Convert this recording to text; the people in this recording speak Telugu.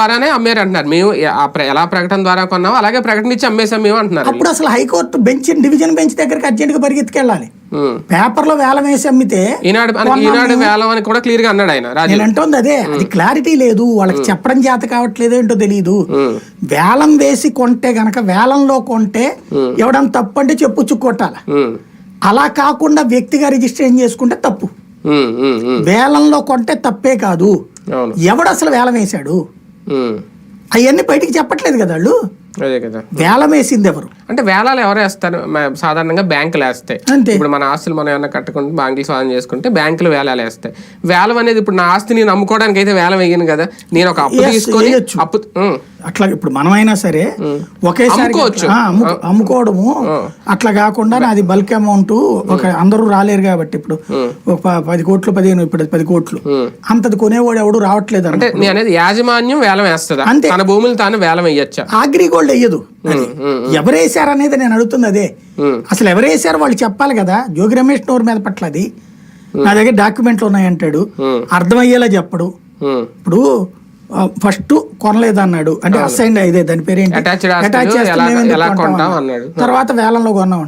ద్వారానే అమ్మారు అంటున్నారు మేము ఎలా ప్రకటన ద్వారా కొన్నామో అలాగే ప్రకటన ఇచ్చి అమ్మేసాం మేము అంటున్నారు. అప్పుడు అసలు హైకోర్టు బెంచ్ డివిజన్ బెంచ్ దగ్గరికి అర్జెంట్గా పరిగెత్తుకెళ్ళాలి. ఉమ్. పేపర్లో వేలం వేసి అమ్మితే ఈనాడు ఈనాడు వేలం అని కూడా క్లియర్గా అన్నాడు ఆయన నేను అంటోంది అదే అది క్లారిటీ లేదు వాళ్ళకి చెప్పడం చేత కావట్లేదు ఏంటో తెలియదు. వేలం వేసి కొంటే గనక వేలంలో కొంటే ఎవడన్నా తప్పు అంటే చెప్పు కొట్టాలి. అలా కాకుండా వ్యక్తిగా రిజిస్ట్రేషన్ చేసుకుంటే తప్పు. వేలంలో కొంటే తప్పే కాదు. ఎవడు అసలు వేలం వేశాడు. అవన్నీ బయటికి చెప్పట్లేదు కదా వాళ్ళు? అదే కదా. వేలం వేసింది ఎవరు? అంటే వేలాలు ఎవరు వేస్తారు? సాధారణంగా బ్యాంకులు వేస్తాయి. అంతే. ఇప్పుడు మన ఆస్తులు మనం ఏమైనా కట్టుకుంటే బ్యాంకులు స్వాధీనం చేసుకుంటే బ్యాంకులు వేలాలు వేస్తాయి. వేలం అనేది ఇప్పుడు నా ఆస్తి నేను అమ్ముకోవడానికి అయితే వేలం వేయను కదా. నేను ఒక అప్పు తీసుకొని. అప్పు. అట్లా ఇప్పుడు మనమైనా సరే ఒకేసారి అమ్ముకోవడము. అట్లా కాకుండా నాది బల్క్ అమౌంట్ ఒక అందరూ రాలేరు కాబట్టి ఇప్పుడు ఒక పది కోట్లు పదిహేను ఇప్పుడు అది పది కోట్లు. అంతది కొనేవాడు ఎవడు రావట్లేదు అంటే అనేది యాజమాన్యం వేలం వేస్తుందా? అంతే. తన భూములు తాను వేలం వేయచ్చా? ఆగ్రి గోల్డ్ వెయ్యదు అది. ఎవరేసారు అనేది నేను అడుగుతుంది అదే. అసలు ఎవరేసారు వాళ్ళు చెప్పాలి కదా? జోగి రమేష్ నోరు మీద పట్ల అది. నా దగ్గర డాక్యుమెంట్లు ఉన్నాయంటాడు. అర్థమయ్యేలా చెప్పడు. ఇప్పుడు ఫస్ట్ కొనలేదన్నాడు. అంటే అసైన్ ఇదే దాని పేరు ఏంటి అన్నాడు. అన్నాడు. తర్వాత వేలంలో కొన్నాం